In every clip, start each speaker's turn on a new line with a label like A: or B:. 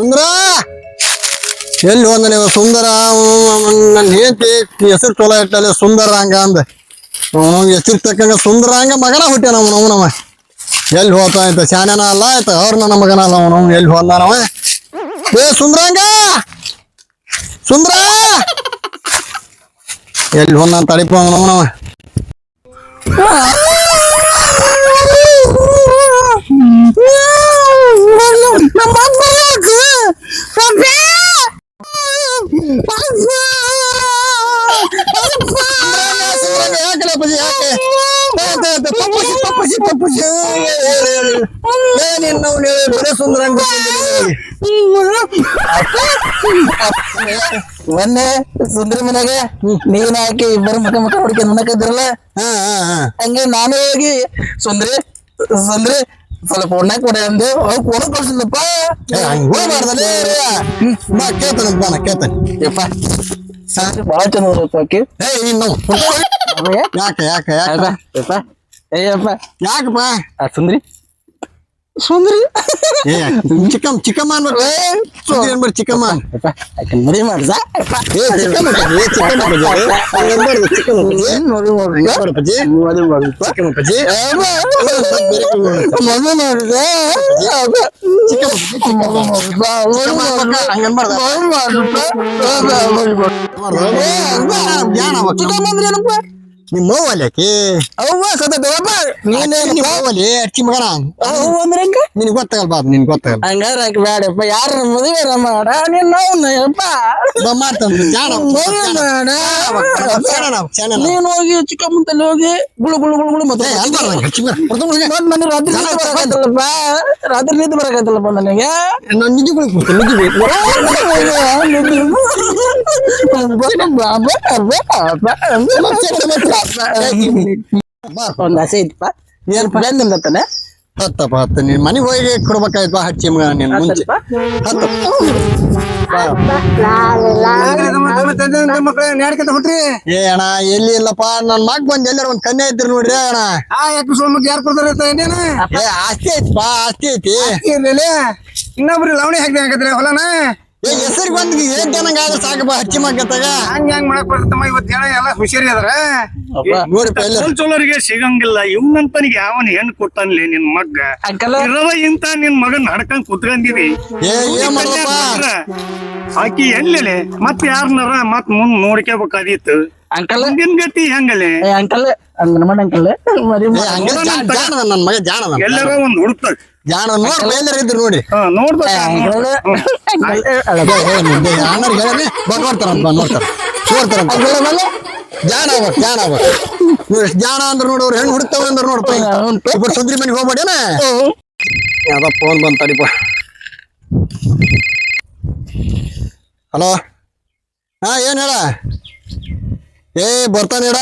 A: ಸುಂದರ? ಎಲ್ಲಿ ಒಂದ ನೀವು ಸುಂದರ? ನನ್ನ ಹೆಂಡತಿ ಹೆಸರು ಚಲೋ ಸುಂದರ ಹಂಗ ಅಂದ. ಹೆಸರು ತಕ್ಕಂಗ ಸುಂದರ ಹಂಗ ಮಗನ ಹುಟ್ಟ್ಯಾನ ಅವನು ನಮ್ಮ ಎಲ್ಲಿ ಹೋತ ಆಯ್ತ? ಶಾನ್ಯನ ಅಲ್ಲ ಆಯ್ತ? ಅವ್ರ ನನ್ನ ಮಗನ ಅಲ್ಲ ಅವನು ಎಲ್ಲಿ ಹೋದಾನವ ಏ ಸುಂದರಾಂಗ ಸುಂದರ? ಎಲ್ಲಿ ಹೋದ ತಡಿಪ ಅವನವ ಯಾಕೆ ಅಪ್ಪಾಜಿ, ಯಾಕೆ? ಆಯ್ತ್ ಆಯ್ತ್, ತಪ್ಪುಸಿ, ತಪ್ಪುಸಿ, ತಪ್ಪುಸಿ. ಏ, ನಿನ್ನ ಅವ್ನು ಹೇಳಿ, ಬರೇ ಸುಂದರ ಅಂತ ಬಂದಿದ್ದೀನಿ.
B: ಮೊನ್ನೆ ಸುಂದರಿ ಮನೆಗೆ ನೀನ್ ಹಾಕಿ ಇಬ್ಬರು ಮುಖ ಮುಖ ಹೊಡ್ಕೊಂಡು ಉಣ್ಣಕದ್ರಲ್ಲ
A: ಹಾ ಹಾ ಹಾ.
B: ಹಂಗೆ ನಾನು ಹೋಗಿ ಸುಂದ್ರಿ ಸುಂದ್ರಿ ಸ್ವಲ್ಪ ಉಣ್ಣ ಕೊಡ ಅಂದೆ. ಅವ್ ಕೊಡ ಕಳ್ಸಿಲ್ಲಪ್ಪ
A: ಏ, ಹಂಗ್ ಹೋಗ್ಬಾರ್ದಲ್ಲೇ ಬಾ ಕೇಳ್ತಾನೆ ಬಾ ನಾ ಕೇಳ್ತಾನೆ.
B: ಯಪ್ಪ. ಸಾಕು ಭಾಳ ಚಂದ ಬರುತ್ತೆ ಆಕಿ.
A: ಏ ಇನ್ನು
B: ಅಮ್ಮಯ್ಯ?
A: ಯಾಕೆ? ಯಾಕೆ ಯಾಕೆ
B: ಯಪ್ಪ ಯಪ್ಪ. ಏಯಪ್ಪ
A: ಯಾಕಪ್ಪ?
B: ಆ ಸುಂದ್ರಿ. ಸುಂದ್ರಿ
A: ಏ ಚಿಕ್ಕಮ್ಮ ಚಿಕ್ಕಮ್ಮ ಅನ್ಬೇಕು ಏ ಸುದ್ದಿ ಅನ್ಬೇಡ ಚಿಕ್ಕಮ್ಮ
B: ಯಪ್ಪ ಆಕಿನ್ ಮದುವೆ ಮಾಡ್ಸ
A: ಏ ಚಿಕ್ಕಮ್ಮ ಅಪ್ಪಾಜಿ, ಏ ಚಿಕ್ಕಮ್ಮ ಅಪ್ಪಾಜಿ, ಏ, ಹಂಗ್ ಅನ್ಬಾರ್ದು, ಚಿಕ್ಕಮ್ಮ ಅಪ್ಪಾಜಿ.
B: ಮದುವೆ ಮಾಡ್ಸ
A: ಅನ್ಬಾರ್ದು ಅಪ್ಪಾಜಿ.
B: ಮದುವೆ ಮಾಡ್ಸ
A: ಚಿಕ್ಕಮ್ಮ ಅಪ್ಪಾಜಿ.
B: ಮದುವೆ ಮಾಡ್ಸ
A: ಚಿಕ್ಕಮ್ಮ ಅಪ್ಪಾಜಿ, ಚಿಕ್ಕಮ್ಮ ಅಪ್ಪಾಜಿ. ಚಿಕ್ಕಮ್ಮ ಅನ್ಬೇಕ, ಹಂಗ್ ಅನ್ಬಾರ್ದು. ಏ, ಅನ್ಬೇಡ, ಜ್ಞಾನ ಅವ.
B: ಚಿಕ್ಕಮ್ಮಂದ್ರೇನಪ್ಪ
A: ನಿಮ್ಮ ಅವ್ವ ಅಲ್ಲಿ ಆಕಿ
B: ಅವ್ವ ಸತ್ತದವಪ್ಪ
A: ನೀನೇ ನಿಮ್ಮ ಅವ್ವ ಅಲ್ಲಿ ಅಚ್ಚಿ ಮಗನ
B: ಅವ್ವ ಅಂದ್ರೆ ಹೆಂಗ
A: ನಿನಗೆ ಗೊತ್ತಾಗಲ್ಲ ಬಾಬು ನಿನ್ಗೆ ಗೊತ್ತಾಗಲ್ಲ
B: ಹಂಗಾರ ಆಕಿ ಬ್ಯಾಡಪ್ಪ ಯಾರ ಮದುವೆ ಮಾಡ ನೀನ್ ನೋವ್ನಯ್ಯಪ್ಪ
A: ಬಾ ಮಾಡ್ತಾನೆ ಜ್ಞಾನ ಅವ.
B: ಮದುವೆ ಮಾಡ
A: ಚಾಣನ ಅವ, ಚಾಣನ ಅವ.
B: ನೀನ್ ಹೋಗಿ ಚಿಕ್ಕಮ್ಮಂತಲ್ಲಿ ಹೋಗಿ ಗುಳು ಗುಳು ಗುಳು ಗುಳು ಮತ್ತೆ
A: ಏ, ಅನ್ಬಾರ್ದು ಹಂಗೆ, ಅಚ್ಚಿ ಮಗ. ಹೊಡ್ದು ಹೋಗಿ.
B: ಮತ್ ಮನೆ ರಾತ್ರಿ ನಿದ್ದೆ ಬರಕತ್ತಲ್ಲಪ್ಪ ರಾತ್ರಿ ನಿದ್ದೆ ಬರಕತ್ತಲ್ಲಪ್ಪ ನನಗೆ
A: ನಾನು ನಿಜ ಕೊಡ್ತೀನಿ ನಿಜ
B: ಒಂದ್
A: ಹೋಗಿ ಕೊಡ್ಬೇಕಾಯ್ತು ಹಚ್ಚಿ ಮುಂಚೆ ಏ ಅಣ್ಣ ಎಲ್ಲಿ ಇಲ್ಲಪ್ಪ ನನ್ ಮಗ್ ಬಂದ್ ಎಲ್ಲಾರ ಒಂದ್ ಕನ್ಯಾ ಇದ್ರಿ ನೋಡ್ರಿ ಅಣ್ಣ
C: ಕೊಡ್ತಾರ
A: ಆಸ್ತಿ ಐತಿ ಆಸ್ತಿ ಐತಿ
C: ಇನ್ನೊಬ್ರಿ ಲವಣಿ ಹಾಕಿ ಹಾಕತ್ರಿ ಹೊಲನ
A: ಏ ಹೆಸರಿಗೆ ಬಂದ್ ಏನ್ ಜನಂಗ ಆದ್ರೆ ಸಾಕಪ್ಪ ಹಚ್ಚಿ ಮಗತ್ತಾಗ
C: ಹಂಗ ಹೆಂಗ್ ಮಾಡಕ್ ಬರ್ತಮ್ಮ ಇವತ್ತು ಹೇಳ ಎಲ್ಲ ಹುಷಾರಿ ಅದ್ರ
D: ಚೊಲ್ ಚೊಲರಿಗೆ ಸಿಗಂಗಿಲ್ಲ. ಇವ್ನಂತನಿಗೆ ಯಾವನ್ ಹೆಣ್ ಕೊಟ್ಟನ್ಲಿ ನಿನ್ ಮಗ್ಗ? ಇರವ ಇಂತ ನಿನ್ ಮಗನ್ ನಡ್ಕಂಡ್ ಕುತ್ಕಂದಿವಿ
A: ಏ ಏನ್ ಮಾಡಪ್ಪ
D: ಆಕಿ ಎಲ್ಲೆಲೆ? ಮತ್ ಯಾರನ್ನಾರ ಮತ್ ಮುಂದ್ ನೋಡ್ಕೋಬೇಕಾದಿತ್ತು
B: ಅಂಕಲ್
D: ನಿನ್ ಗತಿ ಹೆಂಗಲೆ?
B: ಅಂಕಲ್ ಹಂಗ ಮಾಡಿ ಅಂಕಲ್
D: ಎಲ್ಲರ ಒಂದ್ ಹುಡುಕ್ತ
A: ನೋಡ್ ಇದ್ರು ಅಣ್ಣರ್ ಹೇಳಿ. ಬರ್ತಾರಂತ ಜಾಣ ಜಾಣ ಅವ ನೀವು ಎಷ್ಟು ಜಾಣ ಅಂದ್ರ ನೋಡಿ ಅವ್ರು ಹೆಣ್ಣು ಹುಡುಕ್ತಾವ ಅಂದ್ರ ನೋಡ್ಪ ಇಬ್ಬರು ಸುಂದ್ರಿ ಮನೆಗೆ ಹೋಗ್ಬೇಡೇನ? ಯಾವ್ದೋ ಫೋನ್ ಹಲೋ? ಹಾ ಏನ್ ಹೇಳ? ಏ ಬರ್ತಾನೆ ಹೇಳ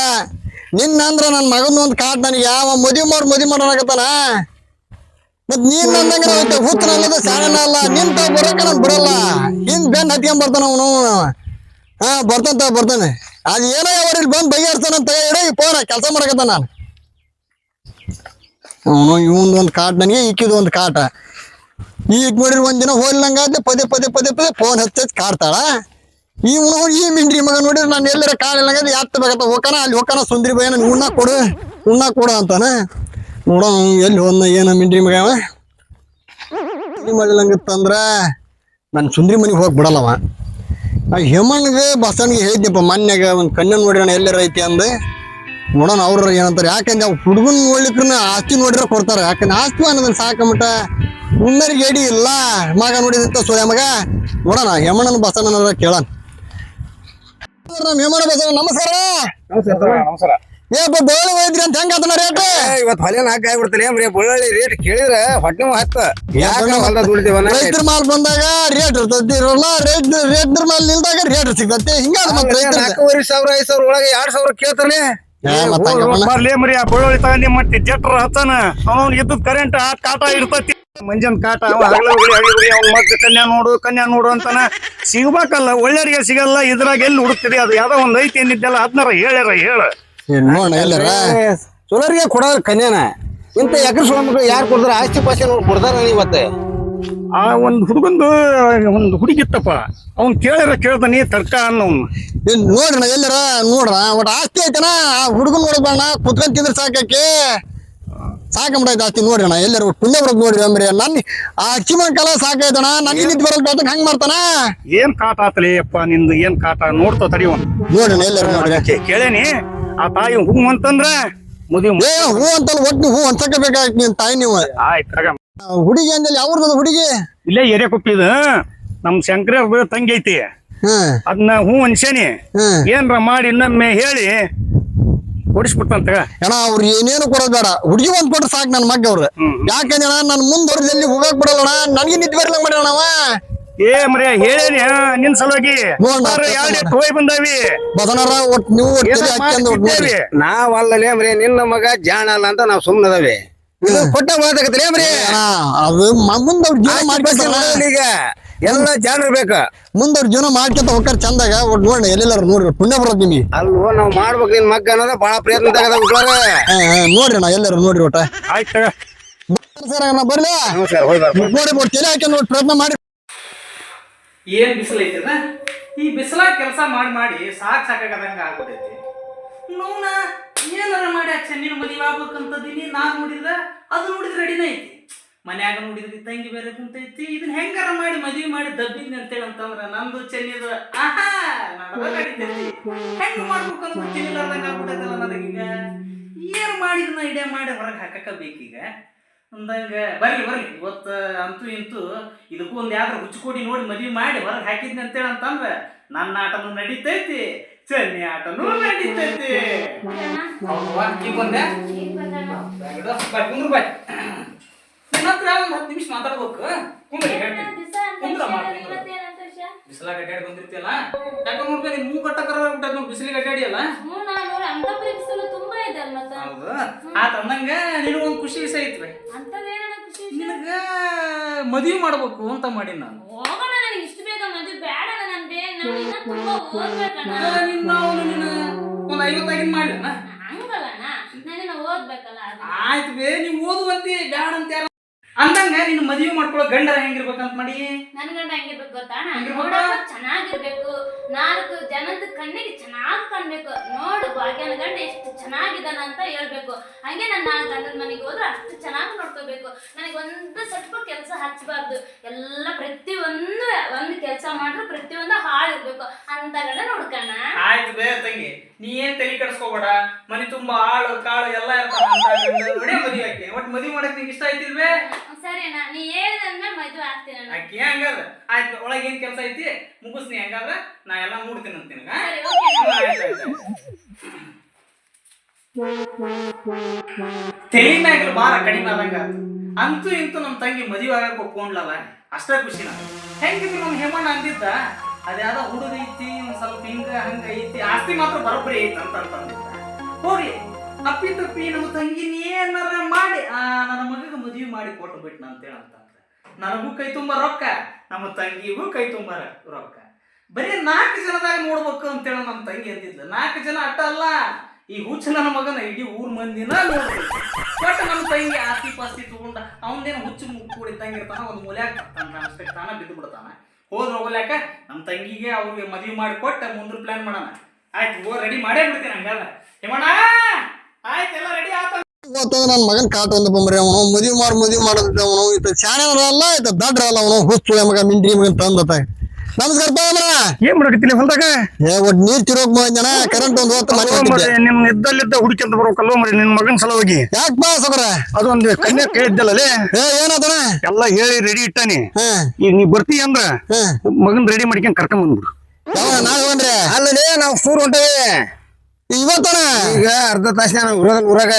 A: ನಿನ್ನ ಅಂದ್ರ ನನ್ನ ಮಗನ ಒಂದು ಕಾಟ್ ನನಗೆ ಯಾವ ಮದುವೆ ಮಾಡಿ ಮದುವೆ ಮಾಡೋಣಕತ್ತಾನ ಮತ್ ನೀನ್ ಅಂದಂಗ ಹುತ್ರ ಅಲ್ಲದ ಶಾಣನ ಅಲ್ಲ ನಿಂತ ಬರೋಕ ನಾನು ಬಿಡಲ್ಲ ಹಿಂದ್ ಬೆನ್ ಹತ್ಕೊಂಡ್ ಬರ್ತಾನ ಅವನು. ಹಾ ಬರ್ತಾನ ಬರ್ತಾನೆ. ಅದ್ ಏನೋ ಅವ್ರ ಇಲ್ಲಿ ಬಂದ್ ಬಗೆಹರಿಸ್ತಾನ ಅಂತ ಹೇಳಿ ಪೋನ ಕೆಲಸ ಮಾಡಕತ್ತ ನಾನು. ಅವನು ಇವನ್ ಒಂದು ಕಾಟ್ ನನಗೆ ಇಕ್ಕಿದ ಒಂದು ಕಾಟ. ಈಗ ನೋಡಿರಿ ಒಂದ್ ದಿನ ಹೋಗ್ಲಂಗಾದ್ರೆ ಪದೇ ಪದೇ ಪದೇ ಪದೇ ಫೋನ್ ಹಚ್ಚಿ ಕಾಡ್ತಾಳ. ಇವನು ಈ ಮಿಂಡ್ರಿ ಮಗ ನೋಡಿದ್ರೆ ನಾನು ಎಲ್ಲರ ಕಾಲಿಲ್ಲಂಗಾದ್ರೆ ಯಾತ್ ಬೇಕತ್ತ ಹೋಗಾನ ಅಲ್ಲಿ ಹೋಗಾನ ಸುಂದ್ರಿ ಬಯ್ಯ ನನ್ ಉಣ್ಣ ಕೊಡು ಉಣ್ಣ ಕೊಡು ಅಂತಾನ. ನೋಡೋ, ಎಲ್ಲಿ ಹೋದ್ನ, ಏನ ಮಿಂಡ್ರಿ ಮಗ ಮಾಡಿಲ್ಲಂಗತ್ತಂದ್ರ ನಾನು ಸುಂದ್ರಿ ಮನೆಗೆ ಹೋಗಿ ಬಿಡಲ್ಲವ. ಆ ಹೇಮಣ್ಣಗೆ ಬಸವನಿಗೆ ಹೇಳಿದ್ನಪ್ಪ, ಮನ್ಯಾಗ ಒಂದು ಕಣ್ಣನ್ನು ನೋಡಿರೋಣ ಎಲ್ಲರ ಐತಿ ಅಂದು. ನೋಡೋಣ ಅವ್ರ ಏನಂತಾರೆ. ಯಾಕಂದ್ರೆ ಅವ್ರು ಹುಡುಗನ್ ನೋಡ್ಲಿಕ್ರ ಆಸ್ತಿ ನೋಡಿದ್ರೆ ಕೊಡ್ತಾರೆ. ಯಾಕಂದ್ರೆ ಆಸ್ತಿ ಅನ್ನೋದನ್ನ ಸಾಕಮಟ ಉಣ್ಣರಿಗೆ ಎಡಿ ಇಲ್ಲ. ಮಗ ನೋಡಿದಂತ ಸೋಯ ಮಗ. ನೋಡೋಣ, ಹೇಮಣ್ಣನ ಬಸವಣ್ಣನ ಕೇಳೋಣ. ನಮ್ಮ ಹೇಮಣ್ಣ, ಬಸವಣ್ಣ ನಮಸ್ಕಾರ
C: ನಮಸ್ಕಾರ.
A: ಏಪ್ಪ ಬೋಳಿ ಹೋಯ್ದ್ರಿ ಅಂತ ಹೆಂಗ ಅದನ್ನ ರೇಟ್
C: ಇವತ್ತು ಹೊಲಿನ ಹಾಕಿ ಆಗ್ಬಿಡ್ತಾನೆ ಏನ್ರಿ? ಬಳ್ಳೊಳ್ಳಿ ರೇಟ್ ಕೇಳಿದ್ರೆ ಹೊಟ್ಟೆ ಹತ್ತ. ಯಾಕೆ ನಾವು ಹೊಲ್ದಾಗ ದುಡಿತೀವನ
A: ರೈತರ ಮಾಲ್ ಬಂದಾಗ ರೇಟ್ ಇರ್ತೈತಿ. ಇರೋಲ್ಲ ರೇಟ್ ರೇಟ್ ಮಾಲ್ ನಿಲ್ದಾಗ ರೇಟ್ ಸಿಗತ್ತೆ. ಹಿಂಗ ಮತ್ತೆ
C: ನಾಲ್ಕೂವರೆ ಸಾವಿರ ಐದು ಸಾವಿರ ಒಳಗೆ ಎರಡ್ ಸಾವಿರ ಕೇಳ್ತಾನೆ
D: ಬರಲೇ ಮರಿ ಆ ಬಳ್ಳೊಳ್ಳಿ ತಗೊಂಡಿ ಮತ್ತೆ ಜಟ್ರ ಹತ್ತಾನ ಅವನ್ ಇದ್ದದ್ ಕರೆಂಟ್ ಆ ಕಾಟ ಇರ್ತತಿ. ಮಂಜನ್ ಕಾಟ ಅವ ಹಗಲ ಅವ್ನ್ ಮಗ್ಗ ಕನ್ಯಾ ನೋಡು ಕನ್ಯಾ ನೋಡು ಅಂತಾನ. ಸಿಗ್ಬೇಕಲ್ಲ ಒಳ್ಳೆಯರಿಗೆ ಸಿಗಲ್ಲ ಇದ್ರಾಗ ಎಲ್ಲಿ ಹುಡುಕ್ತಿರಿ ಅದು ಯಾವ್ದೋ ಒಂದ್ ಐತಿ ಏನಿದ್ದಲ್ಲ ಅದ್ನಾರ ಹೇಳ್ಯಾರ ಹೇಳ.
A: ನೋಡ ಎಲ್ಲರ
C: ಚಲೋರಿಗೆ ಕೊಡೋರು ಕನ್ಯಾನ ಇಂತ ಎಕರೆ ಸೋಮಕ್ಳು ಯಾರು ಕೊಡ್ತಾರ ಆಸ್ತಿ ಪಾಸ್ತಿ ನೋಡಿ ಕೊಡ್ತಾರ ಇವತ್ತೆ
D: ಆ ಒಂದು ಹುಡುಗಂದು ಒಂದು ಹುಡುಗಿತ್ತಪ್ಪ ಅವ್ನ್ ಕೇಳಿರ ಕೇಳ್ತಾನೆ ತಡ್ಕ ಅನ್ನೋನು
A: ಏನ್ ನೋಡ್ರಣ ಎಲ್ಲರ ನೋಡ್ರ ಒಟ್ಟು ಆಸ್ತಿ ಐತನ ಆ ಹುಡುಗನ್ ನೋಡ್ಬೇಡ ಕುತ್ಕೊಂಡ್ ತಿಂದ್ರೆ ಸಾಕಕ್ಕೆ ಸಾಕಂಬಿಡೈತೆ ಆಸ್ತಿ ನೋಡ್ರಣ ಎಲ್ಲರ ಪುಣ್ಯ ಬರೋದ್ ನೋಡ್ರಿ ಅಂಬ್ರಿ ನನ್ ಆ ಅಕ್ಕಿಮನ್ ಕಾಲ ಸಾಕೈತಣ ನನಗೆ ನಿಂತು ಬರೋದ್ ಬೇಡ ಹಂಗ್ ಮಾಡ್ತಾನ
D: ಏನ್ ಕಾಟ ಆತಲೇ ಅಪ್ಪ ನಿಂದು ಏನ್ ಕಾಟ ನೋಡ್ತಾ ತಡಿ ಒಂದು
A: ನೋಡ್ರಣ ಎಲ್ಲರ ನೋಡ್ರಿ
D: ಕೇಳೇನಿ ಆ ತಾಯಿ ಹೂ ಅಂತಂದ್ರ ಮುದಿ
A: ಏ ಹೂ ಅಂತಲ್ಲ ಒಟ್ಟು ಹೂ ಬೇಕಾಗಿ ನಿನ್ ತಾಯಿ ನೀವು.
D: ಆಯ್ತು
A: ಹುಡುಗಿ ಅಂದಲ್ಲಿ ಯಾವ್ದು ಹುಡುಗಿ?
D: ಇಲ್ಲೇ ಎರೆ ಕುಪ್ಪಿದ ನಮ್ ಶಂಕರ ತಂಗಿ ಐತಿ. ಅದನ್ನ ಹೂ ಅನ್ಸೇನಿ. ಏನ್ರ ಮಾಡಿ ಇನ್ನೊಮ್ಮೆ ಹೇಳಿ ಕೊಡಿಸ್ಬಿಟ್ಟಂತ
A: ಅಣ್ಣ ಅವ್ರು ಏನೇನು ಕೊಡೋದ ಹುಡುಗಿ ಒಂದ್ ಕೊಟ್ರೆ ಸಾಕು ನನ್ನ ಮಗ್ಗ ಅವ್ರು. ಯಾಕಂದ್ರೆ ನನ್ ಮುಂದ್ ಎಲ್ಲಿ ಹೋಗಕ್ ಬಿಡಲ್ಲ ನನಗೆ ನಿದ್ದೆ ಬರ್ಲಂಗ್ ಮಾಡ್ಯಾವ
D: ಏ ಮರ ಹೇಳೇನಿ ನಿನ್ ಸಲುವಾಗಿ. ಎರಡು ಎತ್ತು ಬಂದಾವಿ?
A: ಬದನರ ಒಟ್ ನೀವು ಒಟ್ಟು
D: ಏನೋ
A: ತಲೆ ಹಾಕ್ಯಂದು ಒಟ್ಟು ನೋಡ್ರಿ.
C: ನಾವಲ್ಲಲೇ ಮರಿ ನಿನ್ನ ಮಗ ಜಾಣ ಅಲ್ಲ ಅಂತ ನಾವ್ ಸುಮ್ಮನದವಿ ಇದು ಕೊಟ್ಟ ಮಾತಾಗತ್ತಲೇ ಮರಿ
A: ಅದು ಮುಂದ್ ಅವ್ರ ಜೀವನ ಮಾಡ್ಕೊಂತ
C: ಈಗ ಎಲ್ಲ ಜಾಣ ಬೇಕ
A: ಮುಂದ ಅವ್ರ ಜೀವನ ಮಾಡ್ಕೊಂತ ಹೋಗ್ತಾರ ಚಂದಾಗ ಒಟ್ ನೋಡಿ ಎಲ್ಲೆಲ್ಲಾರು ನೋಡ್ರಿ ಪುಣ್ಯ ಬರೋದ್ ನಿಮಗೆ.
C: ಅಲ್ವೋ ನಾವ್ ಮಾಡ್ಬೇಕು ನಿನ್ ಮಗ ಅನ್ನೋದ ಬಹಳ ಪ್ರಯತ್ನ ತಗದ
A: ನೋಡ್ರಿ ನಾ ಎಲ್ಲಾರು ನೋಡ್ರಿ ಒಟ್ಟ.
D: ಆಯ್ತು
A: ಸರ್ ನಾ ಬರ್ಲಿ? ನೋಡಿ ಒಟ್ಟು ತಲೆ ಹಾಕಿ ನೋಡಿ ಪ್ರಯತ್ನ ಮಾಡಿ.
E: ಏನ್ ಬಿಸಿಲೈತದ ಈ ಬಿಸಿಲಾಗ ಕೆಲಸ ಮಾಡಿ ಮಾಡಿ ಸಾಕ್ ಸಾಕಾಗದಂಗ ಆಗ್ಬಿಟ್ಟೈತಿ ನೋನ, ಏನಾರ ಮಾಡಿ ಆ ಚೆನ್ನಿನ ಮದುವೆ ಆಗ್ಬೇಕಂತದೀನಿ, ನಾನು ನೋಡಿದ್ರ, ಅದು ನೋಡಿದ್ರೆ ರೆಡಿನೇ ಐತಿ. ಮನ್ಯಾಗ ನೋಡಿದ್ರಿ ತಂಗಿ ಬೇರೆ ಕುಂತೈತಿ ಇದನ್ನ ಹೆಂಗಾರ ಮಾಡಿ ಮದ್ವಿ ಮಾಡಿ ದಬ್ಬಿದ್ನಿ ಅಂತೇಳಿ ಅಂತಂದ್ರ ನಂದು ಚೆನ್ನಿದ ಆಹಾ ಹೆಂಗ್ ಮಾಡ್ಬೇಕು ಅಂತ ತಿಳಿಲಾರ್ದಂಗ ಆಗ್ಬಿಟ್ಟೈತಲ್ಲ ನನಗೀಗ. ಏನ್ ಮಾಡಿದ್ನ ಐಡಿಯಾ ಮಾಡಿ ಹೊರಗೆ ಹಾಕಕ್ಕ ಬೇಕೀಗ? ಅಂದಂಗ ಬರ್ರಿ ಬರ್ರಿ ಇವತ್ತು ಅಂತೂ ಇಂತೂ ಇದಕ್ಕೂ ಒಂದ್ ಯಾವ್ದಾರ ಹುಚ್ಚುಕೊಡಿ ನೋಡಿ ಮದುವೆ ಮಾಡಿ ಹೊರಗೆ ಹಾಕಿದ್ನಿ ಅಂತೇಳಿ ಅಂತಂದ್ರೆ ನನ್ನ ಆಟನೂ ನಡೀತೈತಿ ಚೆನ್ನಿ ಆಟನೂ ನಡೀತೈತಿ ಕುಂದ್ರು. ನಿನ್ನ ಹತ್ರ ಒಂದ್ ಹತ್ತು ನಿಮಿಷ ಮಾತಾಡ್ಬೇಕು ಕುಂದ್ರು. ಬಿಸಿಲಾಗ ಅಡ್ಡಾಡಿ ಬಂದಿರ್ತಿಯಲ್ಲ? ಯಾಕೆ ನೋಡ್ಬೇಕು ನಿನ್ ಮೂಗ್ ಕಟ್ಟಕರ ನೋಡಿ ಬಿಸಿಲಿಗೆ ಅಡ್ಡಾಡಿ ಅಲ್ಲ?
F: ತುಂಬಾ ಇದೆ ಅಲ್ಲ ಮತ್ತ.
E: ಹೌದು? ಆತ ಅಂದಂಗ ಒಂದು ಖುಷಿ ವಿಷಯ ಐತ್ರಿ
F: ಅಂತದೇನ ಖುಷಿ
E: ನಿನಗ ಮದ್ವಿ ಮಾಡ್ಬೇಕು ಅಂತ ಮಾಡಿ ನಾನು
F: ಹೋಗೋಣ ನನಗೆ ಇಷ್ಟು ಬೇಗ ಮದುವೆ ಬೇಡ ನಂದೆ ನಾನು ಇನ್ನ ತುಂಬಾ ಓದ್ಬೇಕಣ್ಣ.
E: ನಿನ್ನ ಅವನು ನಿನ್ನ ಒಂದು ಐವತ್ತಾಗಿನ
F: ಹಂಗಲ್ಲಣ್ಣ ಓದ್ಬೇಕಲ್ಲ
E: ಆಯ್ತು ಬೇ ನೀವು ಓದುವಂತಿ ಬ್ಯಾಡ ಅಂತ ಯಾರು ಅಂದಂಗ ನಿನ್ನ ಮದುವೆ ಮಾಡ್ಕೊಳ್ಳೋ ಗಂಡರ ಹೆಂಗಿರ್ಬೇಕಂತ ಮಾಡಿ?
F: ನನ್ ಗಂಡ ಹೆಂಗಿರ್ಬೇಕು ಗೊತ್ತಾ?
E: ಹೆಂಗಿರ್ಬೇಕು?
F: ನೋಡಕ್ಕ ಚೆನ್ನಾಗಿರ್ಬೇಕು. ನಾಲ್ಕು ಜನದ ಕಣ್ಣಿಗೆ ಚೆನ್ನಾಗಿ ಕಾಣ್ಬೇಕು. ನೋಡು ಭಾಗ್ಯನ ಗಂಡ ಎಷ್ಟು ಚೆನ್ನಾಗಿದ್ದಾನ ಅಂತ ಹೇಳ್ಬೇಕು. ಹಂಗೆ ನನ್ನ ನಾಲ್ಕು ಗಂಡನ ಮನೆಗೆ ಹೋದ್ರೆ ಅಷ್ಟು ಚೆನ್ನಾಗಿ ನೋಡ್ಕೋಬೇಕು. ನನಗೆ ಒಂದು ಸ್ವಲ್ಪ ಕೆಲಸ ಹಚ್ಚಬಾರ್ದು ಎಲ್ಲ ಪ್ರತಿ ಒಂದು ಒಂದು ಕೆಲಸ ಮಾಡ್ರು ಪ್ರತಿಯೊಂದು ಹಾಳಿರ್ಬೇಕು
E: ಆಯ್ತು ಬೇ ತಂಗಿ ನೀ ಏನ್ ತಲೆ ಕೆಡಿಸ್ಕೋಬೇಡ? ಮನೆ ತುಂಬಾ ಆಳು ಕಾಳು ಎಲ್ಲ ಇರ್ತಾವ ನೋಡಿ ಮದುವೆ ಆಕೆ. ಒಟ್ಟು ಮದುವೆ ಮಾಡಕ್ ನಿಂಗೆ ಇಷ್ಟ ಆಯ್ತಿಲ್ವೇ
F: ಸರಿ ಅಣ್ಣ. ನೀ ಹೇಳಿದಂದ್ರೆ ಮದುವೆ ಆಗ್ತೀನಿ ಅಣ್ಣ.
E: ಆಕಿ ಹಂಗಾದ್ರ? ಆಯ್ತು ಒಳಗೆ ಏನ್ ಕೆಲಸ ಐತಿ? ಮುಗಿಸ್ನಿ ಹಂಗಾದ್ರ ನಾ ಎಲ್ಲ ಮೂಡ್ತೀನಿ ಅಂತ ನಿನಗ.
F: ಸರಿ
E: ತಲೆ ಮ್ಯಾಗಲು ಭಾರ ಕಡಿಮೆ ಆದಂಗ ಅಂತೂ ಇಂತೂ ನಮ್ಮ ತಂಗಿ ಮದುವೆ ಆಗಕ್ಕೆ ಒಪ್ಕೊಂಡ್ಲಲ್ಲ ಅಷ್ಟ ಖುಷಿ ನಾನು ಹೆಂಗಿದ್ರು ನಮ್ಮ ಹೇಮಣ್ಣ ಅಂದಿದ್ದ? ಅದ್ಯಾವ್ದೋ ಹುಡುಗ ಐತಿ, ಸ್ವಲ್ಪ ಹಿಂಗ, ಹಂಗ ಐತಿ, ಆಸ್ತಿ ಮಾತ್ರ ಬರೋಬ್ಬರಿ ಐತಿ ಅಂತ ಹೋಗ್ರಿ. ಅಪ್ಪಿ ತಪ್ಪಿ ನಮ್ಮ ತಂಗಿನ ಏನಾರ ಮಾಡಿ, ಆ, ನನ್ನ ಮಗಗ ಮದುವೆ ಮಾಡಿ ಕೊಟ್ಟು ಬಿಟ್ಟು ಅಂತೇಳಿ ಅಂತಂದ್ರೆ. ನನಗೂ ಕೈ ತುಂಬ ರೊಕ್ಕ, ನಮ್ಮ ತಂಗಿಗೂ ಕೈ ತುಂಬ ರೊಕ್ಕ. ಬರೀ ನಾಲ್ಕು ಜನದಾಗ ನೋಡ್ಬೇಕು ಅಂತೇಳಿ ನಮ್ಮ ತಂಗಿ ಅಂತಿದ್ಲು ನಾಲ್ಕು ಜನ ಅಟ್ಟ ಅಲ್ಲ. ಈ ಹುಚ್ಚ ನನ್ನ ಮಗನ ಇಡೀ ಊರ್ ಮಂದಿನ ಒಟ್ಟು ನಮ್ಮ ತಂಗಿ ಆಸ್ತಿ ಪಾಸ್ತಿ ತಗೊಂಡ, ಅವನೇನು ಹುಚ್ಚು ತಂಗಿ ಕುಡಿದಂಗಿರ್ತಾನ ಒಂದು ಮೂಲ್ಯಾಗ ಅಷ್ಟೇ ತಾನ ಬಿದ್ದು ಬಿಡ್ತಾನ ಹೋದ್ರ ಹೋಗ್ಲಾಕ ನಮ್ಮ ತಂಗಿಗೆ ಅವ್ರಿಗೆ ಮದುವೆ ಮಾಡಿ ಕೊಟ್ಟ ಮುಂದ್ರ ಪ್ಲಾನ್ ಮಾಡೋಣ. ಆಯ್ತು ಓ ರೆಡಿ ಮಾಡೇ ಬಿಡ್ತೀನಿ ಹಂಗಲ್ಲ ಹೇಮಣ್ಣ, ಆಯ್ತು, ಎಲ್ಲ ರೆಡಿ ಆತ.
A: ಇವತ್ತು ನನ್ನ ಮಗನ್ ಕಾಟ ಒಂದು ಬಂಬ್ರಿ ಅವನು, ಮದುವೆ ಮಾಡಿ, ಮದುವೆ ಮಾಡೋದ್ ಅವನು, ಇತ್ತ ಶಾಣೆ ಅಲ್ಲ, ಇತ್ತ ದಡ್ರ ಅಲ್ಲ ಅವನು, ಹುಚ್ಚು ಮಗ ಮಿಂಡಿ ಮಗನ್ ತಂದತ ನಮಸ್ಕಾರ ಬಾಮನ
D: ಏನ್ ಮಾಡಕತ್ತಿಲ್ಲ ಹೊಲ್ದಾಗ?
A: ಏ ಒಟ್ ನೀರ್ ತಿರೋಗ್ ಬಂದನ ಕರೆಂಟ್ ಒಂದು ಹೊತ್ತು ಮನೆ
D: ಮರಿ ನಿಮ್ ಇದ್ದಲ್ಲಿದ್ದ ಹುಡುಕಿಂತ ಬರ್ಬೇಕಲ್ಲೋ ಮರಿ ನಿನ್ ಮಗನ್ ಸಲುವಾಗಿ.
A: ಯಾಕೆ ಬಾ ಸಬರ
D: ಅದೊಂದು ಕನ್ಯಾ ಕೇಳಿದ್ದಲ್ಲ
A: ಏ ಏನಾತನ
D: ಎಲ್ಲ ಹೇಳಿ ರೆಡಿ ಇಟ್ಟಾನಿ. ಈಗ ನೀ ಬರ್ತೀಯ ಅಂದ್ರ ಮಗನ್ ರೆಡಿ ಮಾಡ್ಕೊಂಡ್ ಕರ್ಕೊಂಡ್ ಬಂದ್ಬಿಡು.
A: ನಾಳೆ ಬಂದ್ರೆ
C: ಅಲ್ಲಲೇ ನಾವ್ ಸೂರ್ ಹೊಂಟೇವಿ.
A: ಇವತ್ತನ?
C: ಈಗ ಅರ್ಧ ತಾಸಿನ ನಾವು ಊರಾಗ.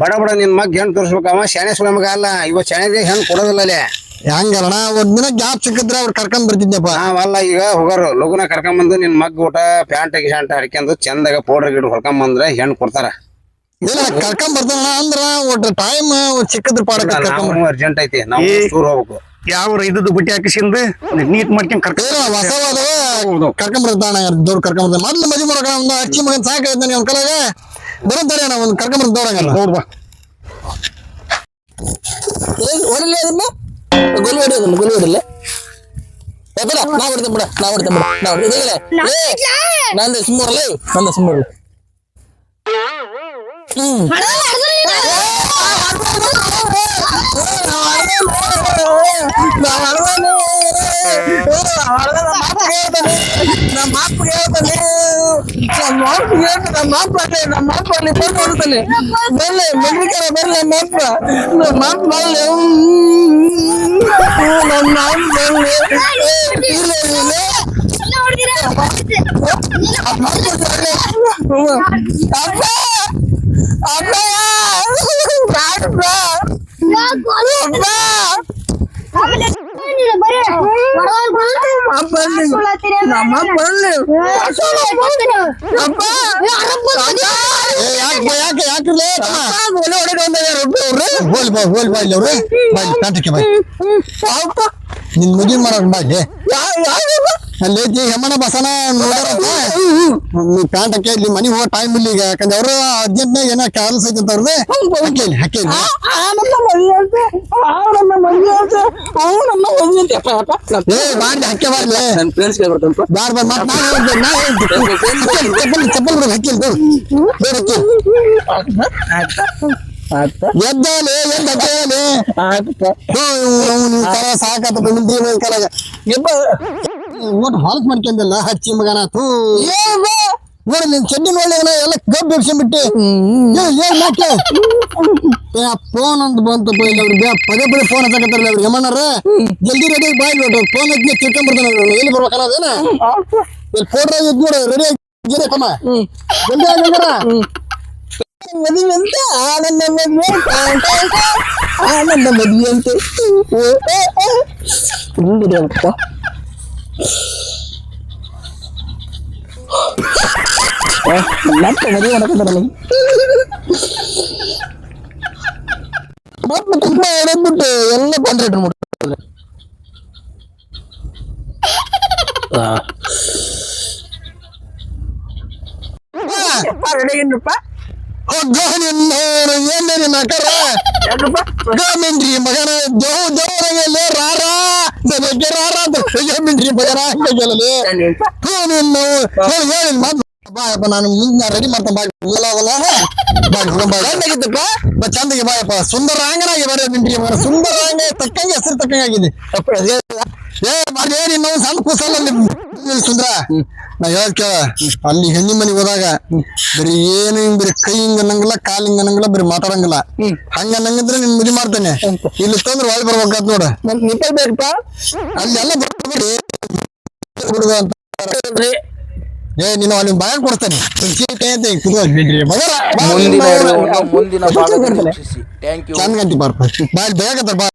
C: ಬಡ ಬಡ ನಿನ್ ಮಗ್ ಹೆಣ್ ತೋರಿಸ್ಬೇಕು ಅವ ಶಾಣೆ ಸುಳಮಗ ಅಲ್ಲ. ಇವತ್ ಶಾಣೆ ಹೆಣ್ ಕೊಡೋದಿಲ್ಲಲೇ
A: ಹೆಂಗಲ್ಲಣ ಒಂದ್ ದಿನ ಗ್ಯಾಪ್ ಸಿಕ್ಕಿದ್ರೆ ಅವ್ರು ಕರ್ಕೊಂಡ್ ಬರ್ತಿದ್ನಪ್ಪ.
C: ಅವಲ್ಲ ಈಗ ಹೋಗೋರು ಲಗುನ ಕರ್ಕೊಂಬಂದು ನಿನ್ ಮಗ್ ಊಟ ಪ್ಯಾಂಟ್ ಶಾಂಟ್ ಹಡ್ಕೊಂಡು ಚಂದಾಗ ಪೌಡರ್ ಗಿಡ ಹೊಡ್ಕೊಂಬಂದ್ರೆ ಹೆಣ್ಣು ಕೊಡ್ತಾರ.
A: ಇಲ್ಲ ಕರ್ಕೊಂಡ್ ಬರ್ತಾನ ಅಂದ್ರ ಒಟ್ಟು ಟೈಮ್ ಸಿಕ್ಕಿದ್ರೆ ಪಾಡಕ್ಕೆ ಕರ್ಕೊಂಡ್
C: ಅರ್ಜೆಂಟ್ ಐತಿ ನಾವು. ಟೂರ್ ಹೋಗ್ಬೇಕು.
D: ಯಾವ ಇದ್ದು ಬುಟ್ಟಿ ಹಾಕಿಸಿಂದ ನೀಟ್ ಮಾಡ್ಕೊಂಡ್ ಕರ್ಕೊಂಡ್
A: ಹೊಸವಾದ ಕರ್ಕೊಂಡ್ ಬರ್ತಾನ ದೊಡ್ಡ ಕರ್ಕೊಂಡ್ ಬರ್ತಾನ. ಮೊದ್ಲು ಮಜಿ ಒಂದು ಅಕ್ಕಿ ಮಗನ್ ಸಾಕಾಯ್ತಾನೆ ಅವ್ನ ಕಲಾಗ. ಬರುತ್ತಾರೆ ಅಣ್ಣ ಒಂದು ಕರ್ಕೊಂಡ್ ಬರ್ತಾವ್ರಂಗಲ್ಲ
D: ನೋಡ್ಬಾ
B: ಹೊರಲಿ ಅದನ್ನ? ಗೊಲ್ ಹೊಡಿಯೋದಲ್ಲ ಗೊಲ್ ಹೊಡಿಲ್ಲ ಏ ಬಿಡ ನಾ ಹೊಡಿತೇನೆ ಬಿಡ ನಾ ಹೊಡಿತೇನೆ ಬಿಡ ನಾ ಹೊಡಿತೇನೆ ನಂದು ಸುಮ್ಮರ್ಲ ನಂದು ಸುಮ್ಮರ್ಲ ಹ್ಮ್ ನಮ್ಮ ಅಪ್ಪ ಹೇಳ್ತಾನೆ ನಮ್ಮ ಅಪ್ಪ ಹೇಳ್ತಾನೆ ನಮ್ಮ ಅಪ್ಪ ನಮ್ಮ ಅಪ್ಪ ಅಲ್ಲಿ ಬಂದು ಹೊಡ್ತಾನೆ ಬರ್ಲಿ ಮೆಡ್ರಿಕರ ಬರ್ಲಿ ನಮ್ಮ ಅಪ್ಪ ನಮ್ಮ ಅಪ್ಪ ಬರ್ಲಿ ನಮ್ಮ ಅಪ್ಪ ಬರ್ಲಿ ಇಲ್ಲ ಇಲ್ಲ ಅಪ್ಪ ಅಪ್ಪ ಅಪ್ಪ ಅಪ್ಪ ನಮ್ಮ
A: ಯಾಕೆ ಯಾಕಿರ್ಲೇ?
B: ಒಲೆ ಅವ್ರು
A: ಹೋಲ್ ಬಾ ಹೋಲ್ ಬಾ ಇಲ್ಲಿ ಅವ್ರು. ಬಾ ಇಲ್ಲಿ ಪ್ಯಾಂಟಕ್ಕೆ ಬಾ. ನಿನ್ ಮುಗಿ ಮಾಡೋರು ಬಾ ಇಲ್ಲಿ
B: ಯಾವ
A: ಅಲ್ಲಿ ಐತಿ. ಹೆಮ್ಮನ ಬಸನ ನೀ ಪ್ಯಾಂಟಕ್ಕೆ ಇಲ್ಲಿ ಮನೆಗೆ ಹೋಗೋ ಟೈಮ್ ಇಲ್ಲ ಈಗ. ಯಾಕಂದ್ರೆ ಅವರು ಅರ್ಜೆಂಟ್ನಾಗ ಏನೋ ಕೆಲಸ ಐತಿ ಅಂತ ಅವ್ರದ್ದು
B: ಅಪ್ಪ ಅಪ್ಪ
A: ಏ ಮಾಡಿ ಹಾಕಿ ಬಾರ್ಲಿ
B: ನನ್ನ ಫ್ರೆಂಡ್ಸ್
A: ಬಾರ್ ಬಾರ್ ಮತ್ತೆ ನಾನು ಹೇಳ್ತೀನಿ ನಾ ಹೇಳ್ತೀನಿ. ಚಪ್ಪಲ್ ಚಪ್ಪಲ್ ಬಿಡು ಹಾಕಿಲ್ ಬೇಡ ಎದ್ದಾಲೆ ಎದ್ದ ಸಾಕತ್ತ ಕಲಾಗ.
B: ಯಪ್ಪ
A: ಒಟ್ಟು ಹೊಲಕ್ ಮಾಡ್ಕೊಂಡಲ್ಲ ಹಚ್ಚಿ ಮಗನ ಥೂ ನೋಡಿ ನಿನ್ ಚಡ್ಡಿ ನೋಡ್ಲಿಲ್ಲ ಎಲ್ಲ ಗಬ್ಬ್ ಬಿಡ್ಸ್ಕೊಂಡ್ಬಿಟ್ಟು ಏನ್ ಮಾಕೆ ಫೋನ್ ಅಂತ ಬಂತಪ್ಪ ಇಲ್ಲ ಅವ್ರು ಬ್ಯಾ- ಪದೇ ಪದೇ ಫೋನ್ ಹಚ್ಚಕತ್ತಾರಲ್ಲ ಅವ್ರು ಯಮಣ್ಣರ ಜಲ್ದಿ ರೆಡಿ ಬಾಯ್ ನೋಡ್ರಿ ಫೋನ್ ಹಚ್ಚಿ ತಿಳ್ಕೊಂಡ್ಬಿಡ್ತಾನೆ ಅವ್ನು ಎಲ್ಲಿ ಬರ್ಬೇಕಲ್ಲ ಅದೇನ ಇಲ್ಲಿ ಫೋಟೋ ಇದ್ ನೋಡು ರೆಡಿ ಆಗಿ ತಮ್ಮ ಜಲ್ದಿ ಆಗಂದ್ರ
B: ಮದುವೆ ಅಂತ ಆನಂದ ಮದುವೆ ಅಂತ ಆನಂದ ಮದುವೆ ಅಂತ ಹಿಂಗಿದೆಯಪ್ಪ ಮತ್ತೆ ಮದುವೆ ಮಾಡಕತ್ತಾರಲ್ಲ ಮತ್ತೆ ತುಂಬ ಹೊಡೆದ್ಬಿಟ್ಟು ಎಲ್ಲ ಕಾಂಟ್ರಾಕ್ಟರ್ ಮಾಡ್ತಾರೆ
A: ನಿನ್ನೋರು ಏನೇರಿ ನಕರ ಗಮಿನ್ರಿ ಮಗನ ಜೋ ಜೋರಾಗಲ್ಲಿ ರಾರಾ ಜನಕ್ಕೆ ರಾರಾ ಅಂತ ಗಮಿನ್ರಿ ಮಗನ ಹಂಗಾಗಲ್ಲಿ ಹ್ಞೂ ನಿನ್ನ ಹೇಳಿ ಹೇಳಿ ಮಾತು ಬಾಯಪ್ಪ ನಾನು ಮುಂದೆ ರೆಡಿ ಮಾಡ್ತೇನೆ ಬಾಯ್ ಇಲ್ಲ ಅವಲ್ಲ ಬಾಯ್ ಚಂದಾಗಿತ್ತಪ್ಪ ಬಾ ಚಂದಿಗೆ ಬಾಯಪ್ಪ ಸುಂದರ ಅಂಗನಾಗಿ ಬರೋ ನಿನ್ರಿ ಮಗನ ಸುಂದರ ಅಂಗ ತಕ್ಕಂಗೆ ಹೆಸರು ತಕ್ಕಂಗೆ ಆಗಿದೆ ಏ ಮಾಡಿ ಏನಿ ನಾವು ಸಣ್ಣ ಕೂಸಲ್ಲ ಅಲ್ಲಿ ಸುಂದರ ನಾ ಹೇಳ್ ಕೇಳ ಅಲ್ಲಿ ಹೆಣ್ಣಿ ಮನೆಗೆ ಹೋದಾಗ ಬರೀ ಏನು ಹಿಂಗ್ ಬರೀ ಕೈ ಹಿಂಗ ಅನ್ನಂಗಿಲ್ಲ ಕಾಲ್ ಹಿಂಗ ಅನ್ನಂಗಿಲ್ಲ ಬರೀ ಮಾತಾಡಂಗಿಲ್ಲ ಹಂಗ ಅನ್ನಂಗಿದ್ರೆ ನಿನ್ ಮದುವೆ ಮಾಡ್ತೇನೆ ಇಲ್ಲಿ ತಂದ್ರೆ ಒಳಗೆ ಬರ್ಬೇಕಾದ್ ನೋಡ
B: ನನ್ ನಿಪ್ಪಲ್ ಬೇಕಪ್ಪ
A: ಅಲ್ಲಿ ಎಲ್ಲ ಬರ್ಬಿಡಿ ಬಿಡುದು ಅಂತ ಏ ನೀನು ಅಲ್ಲಿ ಬಾಯ್ ಕೊಡ್ತೇನೆ.
G: ಮುಂದಿನ ಭಾಗದಲ್ಲಿ ವೀಕ್ಷಿಸಿ ಥ್ಯಾಂಕ್ ಯು
A: ಚಂದ ಗಂಟೆ ಬಾಯ್ ಬೇಗ ಬಾ